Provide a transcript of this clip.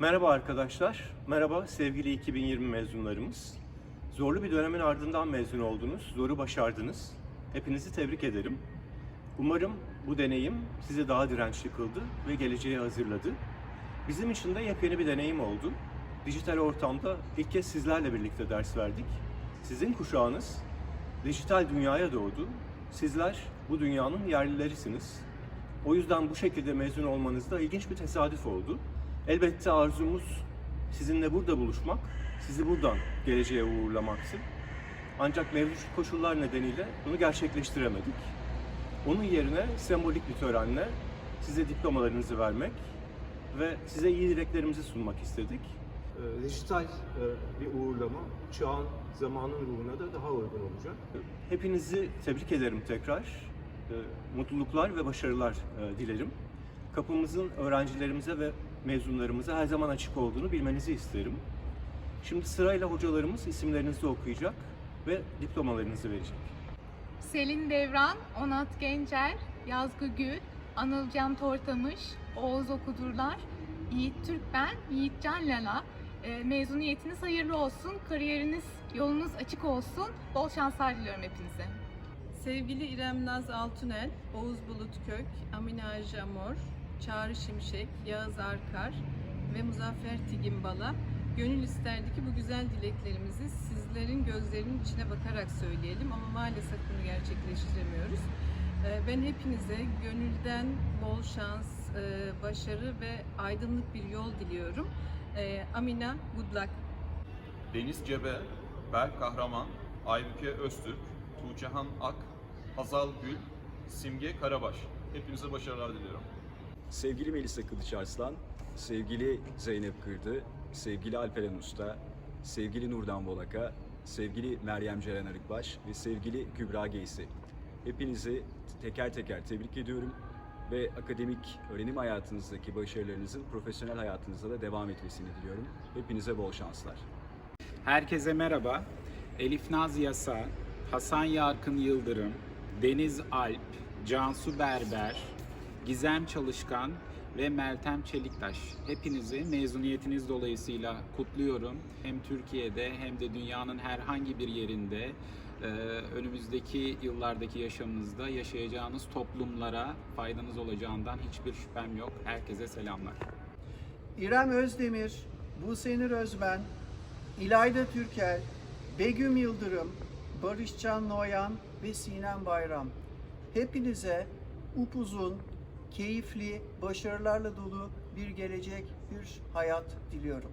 Merhaba arkadaşlar, merhaba sevgili 2020 mezunlarımız. Zorlu bir dönemin ardından mezun oldunuz, zoru başardınız. Hepinizi tebrik ederim. Umarım bu deneyim sizi daha dirençli kıldı ve geleceğe hazırladı. Bizim için de yepyeni bir deneyim oldu. Dijital ortamda ilk kez sizlerle birlikte ders verdik. Sizin kuşağınız dijital dünyaya doğdu. Sizler bu dünyanın yerlilerisiniz. O yüzden bu şekilde mezun olmanız da ilginç bir tesadüf oldu. Elbette arzumuz sizinle burada buluşmak, sizi buradan geleceğe uğurlamaktı. Ancak mevcut koşullar nedeniyle bunu gerçekleştiremedik. Onun yerine sembolik bir törenle size diplomalarınızı vermek ve size iyi dileklerimizi sunmak istedik. Ee, dijital e, bir uğurlama çağın, zamanın ruhuna da daha uygun olacak. Hepinizi tebrik ederim tekrar. Ee, Mutluluklar ve başarılar e, dilerim. Kapımızın öğrencilerimize ve mezunlarımıza her zaman açık olduğunu bilmenizi isterim. Şimdi sırayla hocalarımız isimlerinizi okuyacak ve diplomalarınızı verecek. Selin Devran, Onat Gencer, Yazgı Gül, Anılcan Tortamış, Oğuz Okudurlar, Yiğit Türkben, Yiğitcan Lala. E, mezuniyetiniz hayırlı olsun, kariyeriniz, yolunuz açık olsun. Bol şanslar diliyorum hepinize. Sevgili İrem Naz Altunel, Oğuz Bulut Kök, Amine Ajamor, Mor, Çağrı Şimşek, Yağız Arkar ve Muzaffer Tigimbala gönül isterdi ki bu güzel dileklerimizi sizlerin gözlerinin içine bakarak söyleyelim ama maalesef bunu gerçekleştiremiyoruz. Ee, Ben hepinize gönülden bol şans, e, başarı ve aydınlık bir yol diliyorum. Ee, Amina, good luck. Deniz Cebe, Berk Kahraman, Aybüke Öztürk, Tuğçehan Ak, Hazal Gül, Simge Karabaş. Hepinize başarılar diliyorum. Sevgili Melisa Kılıç Arslan, sevgili Zeynep Kırdı, sevgili Alperen Usta, sevgili Nurdan Bolaka, sevgili Meryem Ceren Arıkbaş ve sevgili Kübra Geysi. Hepinizi teker teker tebrik ediyorum ve akademik öğrenim hayatınızdaki başarılarınızın profesyonel hayatınızda da devam etmesini diliyorum. Hepinize bol şanslar. Herkese merhaba. Elif Naz Yasa, Hasan Yarkın Yıldırım, Deniz Alp, Cansu Berber, Gizem Çalışkan ve Meltem Çeliktaş. Hepinizi mezuniyetiniz dolayısıyla kutluyorum. Hem Türkiye'de hem de dünyanın herhangi bir yerinde e, önümüzdeki yıllardaki yaşamınızda yaşayacağınız toplumlara faydanız olacağından hiçbir şüphem yok. Herkese selamlar. İrem Özdemir, Busenir Özben, İlayda Türkel, Begüm Yıldırım, Barışcan Noyan ve Sinem Bayram. Hepinize upuzun, keyifli, başarılarla dolu bir gelecek, bir hayat diliyorum.